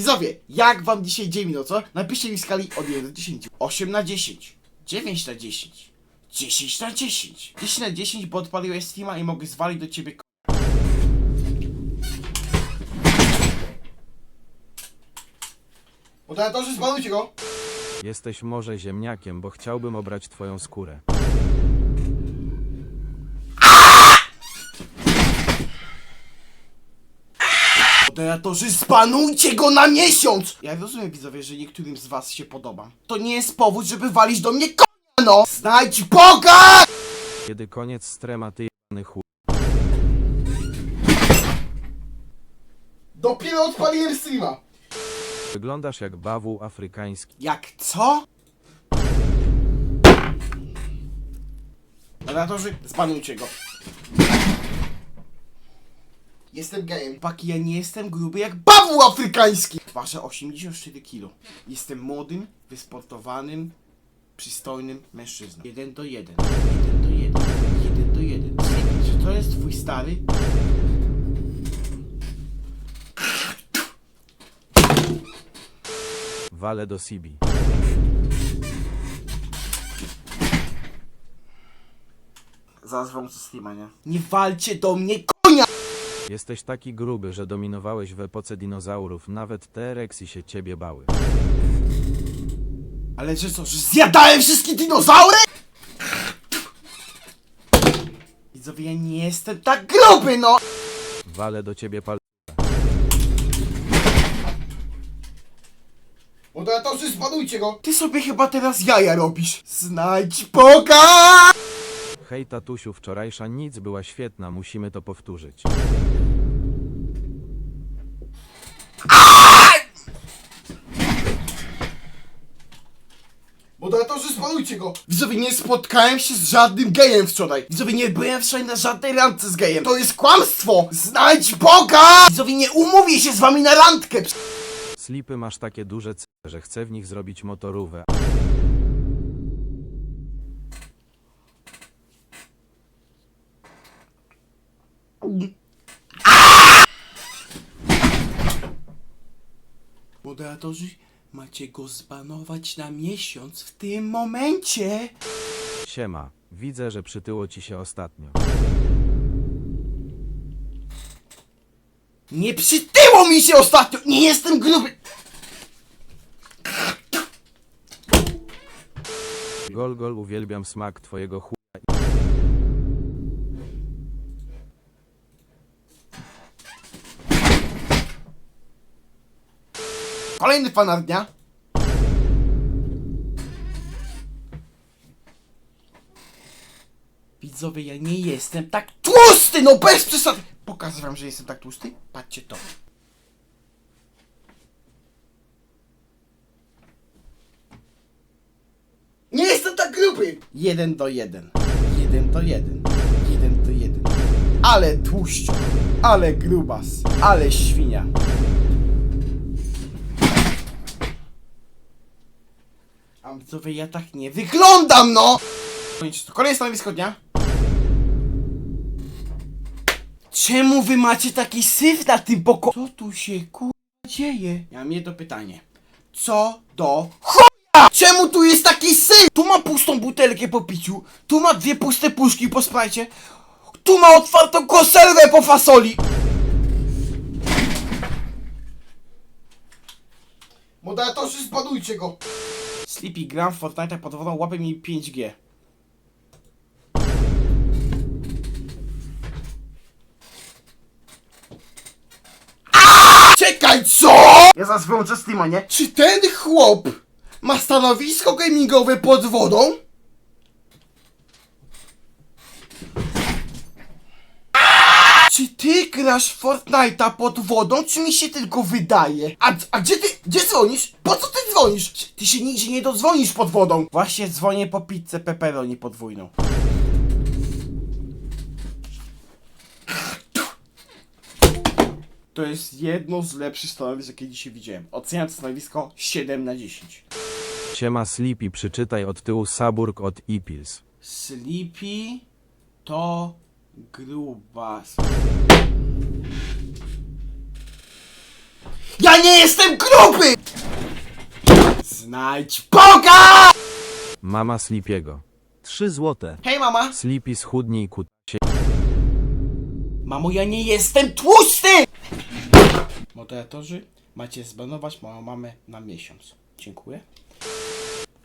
Widzowie, jak wam dzisiaj dzień minął, co? Napiszcie mi skali od 1 do 10. 8 na 10. 9 na 10. 10 na 10. 10 na 10, bo odpaliłeś Steama i mogę zwalić do ciebie k- Moderatorzy, zbanujcie go! Jesteś może ziemniakiem, bo chciałbym obrać twoją skórę. Moderatorzy, zbanujcie go na miesiąc! Ja rozumiem, widzowie, że niektórym z was się podoba. To nie jest powód, żeby walić do mnie konia, no! Znajdź Boga! Kiedy koniec strema, ty jebany chuj. Dopiero odpaliłem streama. Wyglądasz jak bawół afrykański. Jak co? Moderatorzy, zbanujcie go. Jestem gejem. Paki, ja nie jestem gruby jak bawół afrykański. Ważę 84 kg. Jestem młodym, wysportowanym, przystojnym mężczyzną. Jeden do jeden. Jeden do jeden. Jeden do jeden. Czy to jest twój stary? Wale do Sibi. Zaraz wam co streama, nie? Nie walcie do mnie konia! Jesteś taki gruby, że dominowałeś w epoce dinozaurów. Nawet te Rexy się ciebie bały. Ale że co, że zjadałem wszystkie dinozaury? Widzowie, ja nie jestem tak gruby, no! Wale do ciebie pal... Moderatorzy, zbanujcie go! Ty sobie chyba teraz jaja robisz. Znajdź Boga! Hej tatusiu, wczorajsza nic była świetna, musimy to powtórzyć. Moderatorzy, zbanujcie go! Widzowie, nie spotkałem się z żadnym gejem wczoraj. Widzowie, nie byłem wczoraj na żadnej randce z gejem. To jest kłamstwo! Znajdź Boga! Widzowie, nie umówię się z wami na randkę! Slipy masz takie duże c, że chcę w nich zrobić motorówę. Moderatorzy, macie go zbanować na miesiąc w tym momencie. Siema, widzę, że przytyło ci się ostatnio. Nie przytyło mi się ostatnio! Nie jestem gruby! Gol gol, uwielbiam smak twojego chu... Kolejny fanar dnia. Widzowie, ja nie jestem tak tłusty, no bez przesady! Pokażę wam, że jestem tak tłusty? Patrzcie to. Nie jestem tak gruby! Jeden do jeden. Jeden do jeden. Jeden do jeden. Ale tłuściu. Ale grubas. Ale świnia. A widzowie, ja tak nie wyglądam, no! Kolejne stanowisko dnia. Czemu wy macie taki syf na tym poko... Co tu się kurwa dzieje? Ja mam jedno pytanie. Co do chuja? Czemu tu jest taki syf? Tu ma pustą butelkę po piciu, tu ma dwie puste puszki po sprajcie, tu ma otwartą konserwę po fasoli. Moderatorzy, zbadujcie go. Sleepy gram w Fortnite pod wodą, łapie mi 5G. Czekaj, co? Ja zaraz wyłączę Steama, nie? Czy ten chłop ma stanowisko gamingowe pod wodą? Czy ty grasz w Fortnite'a pod wodą, czy mi się tylko wydaje? A, a gdzie ty, gdzie dzwonisz? Po co ty dzwonisz? Ty się nigdzie nie dodzwonisz pod wodą. Właśnie dzwonię po pizzę pepperoni podwójną. To jest jedno z lepszych stanowisk, jakie dzisiaj widziałem. Oceniam to stanowisko 7 na 10. Siema Sleepy, przeczytaj od tyłu Saburg od Ipils. Sleepy to grubas. Ja nie jestem gruby! Znajdź Boga! Mama Slipiego. 3 złote. Hej mama! Sleepy schudnij kutasie. Mamo, ja nie jestem tłusty! Moderatorzy, macie zbanować moją mamę na miesiąc. Dziękuję.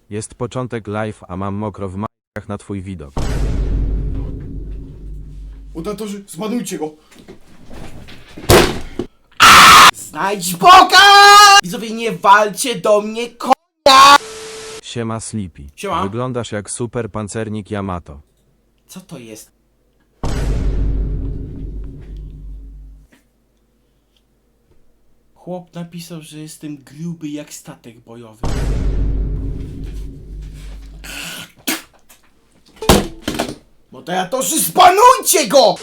Jest początek live, a mam mokro w majkach na twój widok. Moderatorzy, zbanujcie go! Znajdź Boga! Widzowie, nie walcie do mnie, ko... Siema Sleepy. Siema. Wyglądasz jak super pancernik Yamato. Co to jest? Chłop napisał, że jestem gruby jak statek bojowy. Moderatorzy, zbanujcie go!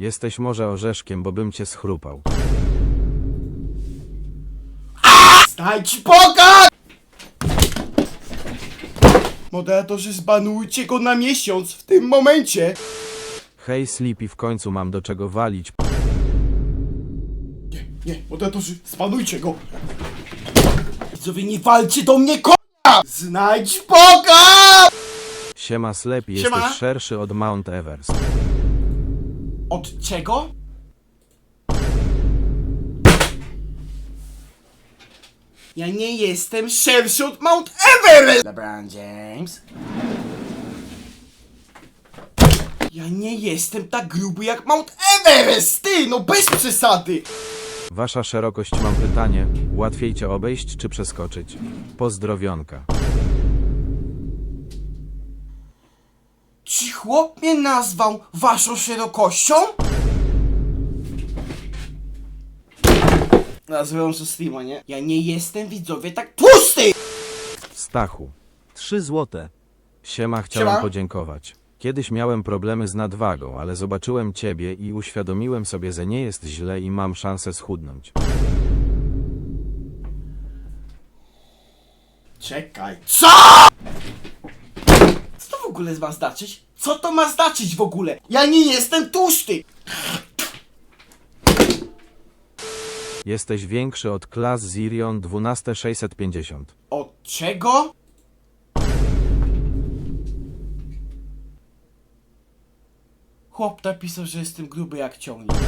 Jesteś może orzeszkiem, bo bym cię schrupał. Znajdź Boga! Moderatorzy, zbanujcie go na miesiąc w tym momencie! Hej Sleepy, w końcu mam do czego walić. Nie, nie, moderatorzy, zbanujcie go! Widzowie, nie walcie do mnie, konia! Znajdź Boga! Siema Siema. jesteś szerszy od Mount Everest. Od czego? Ja nie jestem szerszy od Mount Everest! LeBron James. Ja nie jestem tak gruby jak Mount Everest, ty, no bez przesady! Wasza szerokość mam pytanie. Łatwiej cię obejść czy przeskoczyć? Pozdrowionka. Chłop mnie nazwał waszą szerokością? Nazywam się streama, nie? Ja nie jestem widzowie tak tłusty! Stachu. 3 złote. Siema, chciałem Siema. podziękować. Kiedyś miałem problemy z nadwagą, ale zobaczyłem ciebie i uświadomiłem sobie, że nie jest źle i mam szansę schudnąć. Czekaj. Co?! Co to w ogóle ma znaczyć? Co to ma znaczyć w ogóle? Ja nie jestem tłusty! Jesteś większy od klas Zirion 12650. Od czego? Chłop napisał, że jestem gruby jak ciągnik.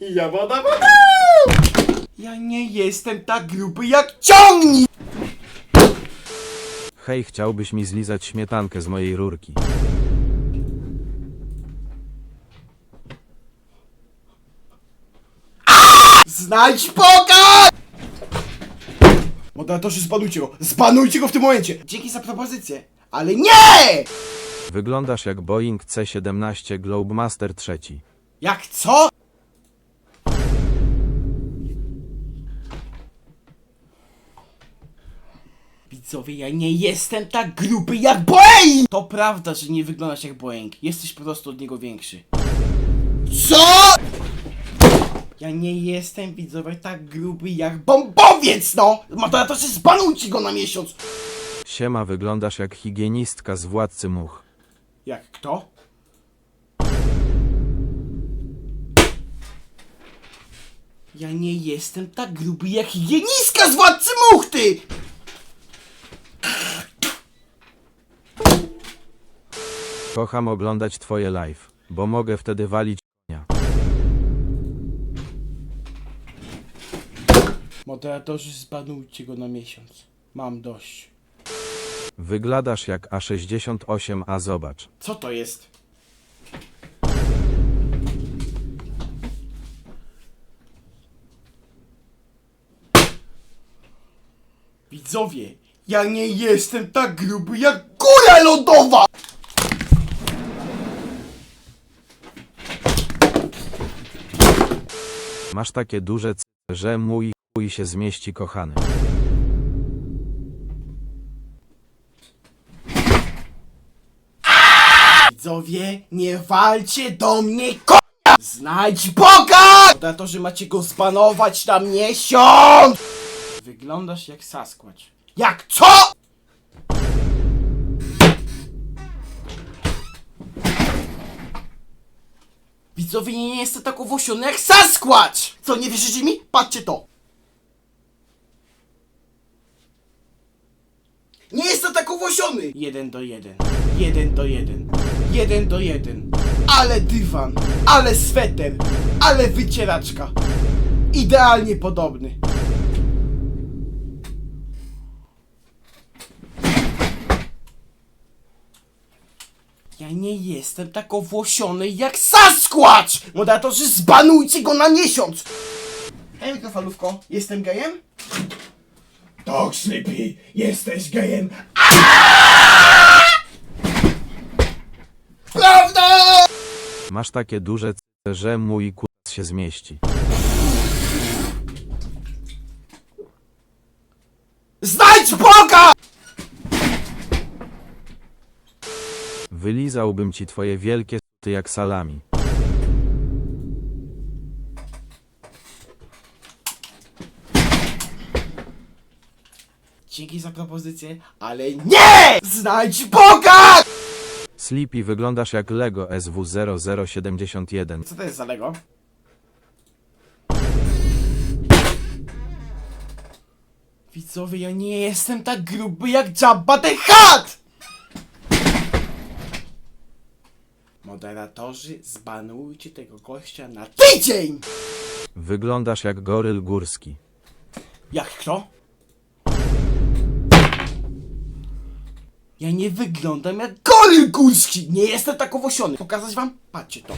I ja woda, woda! Ja nie jestem tak gruby jak ciągnik! Hej, chciałbyś mi zlizać śmietankę z mojej rurki. Znajdź Boga! Moderatorzy, zbanujcie go! Zbanujcie go w tym momencie! Dzięki za propozycję, ale nie! Wyglądasz jak Boeing C-17 Globemaster III. Jak co? Widzowie, ja nie jestem tak gruby jak Boeing! To prawda, że nie wyglądasz jak Boeing. Jesteś po prostu od niego większy. Co? Ja nie jestem, widzowie, tak gruby jak bombowiec, no! Moderatorzy, zbanujcie go na miesiąc! Siema, wyglądasz jak higienistka z Władcy Much. Jak kto? Ja nie jestem tak gruby jak higieniska z władcy muchty! Kocham oglądać twoje live, bo mogę wtedy walić konia. Moderatorzy, zbanujcie go na miesiąc. Mam dość. Wyglądasz jak A68, a zobacz. Co to jest? Widzowie, ja nie jestem tak gruby jak góra lodowa! Masz takie duże c, że mój chuj się zmieści kochany. Widzowie, nie walcie do mnie konia! Znajdź Boga! Moderatorzy macie go spanować na miesiąc! Wyglądasz jak Sasquatch. Jak co? Widzowie, nie jestem tak owłosiony jak Sasquatch! Co, nie wierzycie mi? Patrzcie to! Nie jestem tak owłosiony! Jeden do jeden. Jeden do jeden. Jeden do jeden. Ale dywan, ale sweter, ale wycieraczka. Idealnie podobny. Nie jestem tak owłosiony jak Sasquatch! Moderatorzy, zbanujcie go na miesiąc! Hej, mikrofalówko, jestem gejem? Tak, Slippy, jesteś gejem. Prawda! Masz takie duże c, że mój kur... się zmieści. Znajdź Boga! Wylizałbym ci twoje wielkie ty jak salami. Dzięki za propozycję, ale NIE! Znajdź Boga! Sleepy wyglądasz jak Lego SW0071. Co to jest za Lego? Widzowie, ja nie jestem tak gruby jak Jabba the Hutt! Moderatorzy, zbanujcie tego gościa na tydzień! Wyglądasz jak goryl górski. Jak kto? Ja nie wyglądam jak goryl górski! Nie jestem tak owłosiony! Pokazać wam? Patrzcie to.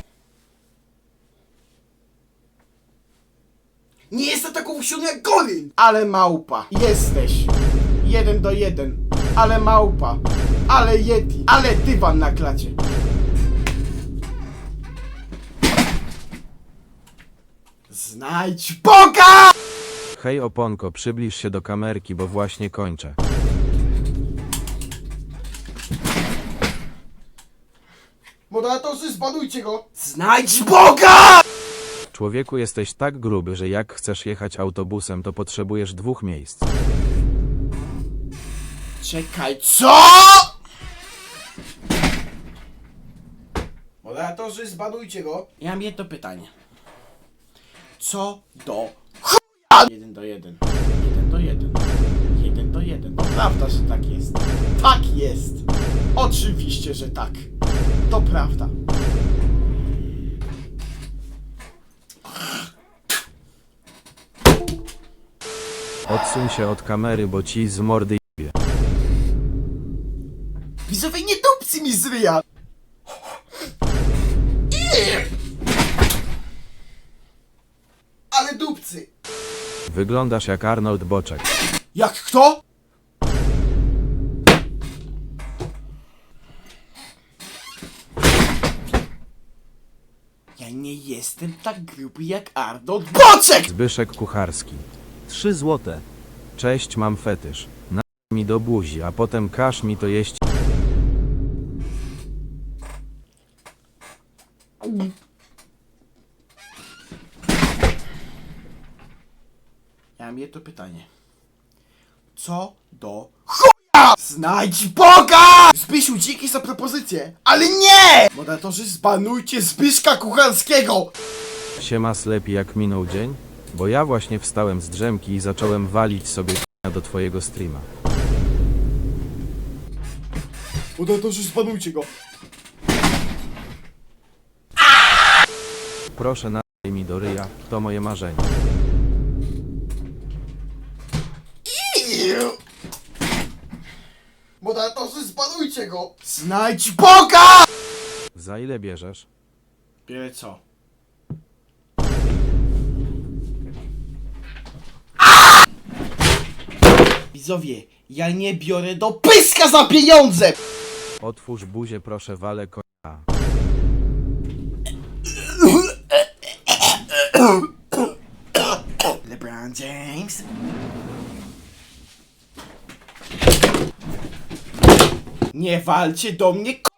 Nie jestem tak owłosiony jak goryl! Ale małpa. Jesteś. Jeden do jeden. Ale małpa. Ale yeti. Ale dywan na klacie. Znajdź Boga! Hej oponko, przybliż się do kamerki, bo właśnie kończę. Moderatorzy, zbanujcie go! Znajdź Boga! Człowieku jesteś tak gruby, że jak chcesz jechać autobusem, to potrzebujesz dwóch miejsc. Czekaj, co? Moderatorzy, zbanujcie go. Ja mam jedno pytanie. Co do chuja? Jeden do jeden. Jeden do jeden. Jeden do jeden. To prawda, że tak jest. Tak jest. Oczywiście, że tak. To prawda. Odsuń się od kamery, bo ci z mordy jebie. Widzowie, nie dupcy mi z ryja! Nie! Ale dupcy! Wyglądasz jak Arnold Boczek. Jak kto? Ja nie jestem tak gruby jak Arnold Boczek! Zbyszek Kucharski. 3 złote. Cześć, mam fetysz. Na mi do buzi, a potem każ mi to jeść. Jedno pytanie. Co do chuja? Znajdź Boga! Zbysiu, dzięki za propozycję, ale nie! Moderatorzy, zbanujcie Zbyszka Kucharskiego! Siema slepi jak minął dzień? Bo ja właśnie wstałem z drzemki i zacząłem walić sobie k***a do twojego streama. Moderatorzy, zbanujcie go! Proszę nadaj mi do ryja, to moje marzenie. Moderatorzy, zbanujcie go! Znajdź Boga! Za ile bierzesz? Bierę co? Widzowie, ja nie biorę do pyska za pieniądze! Otwórz buzię proszę wale konia. LeBron James. Nie walcie do mnie, k***!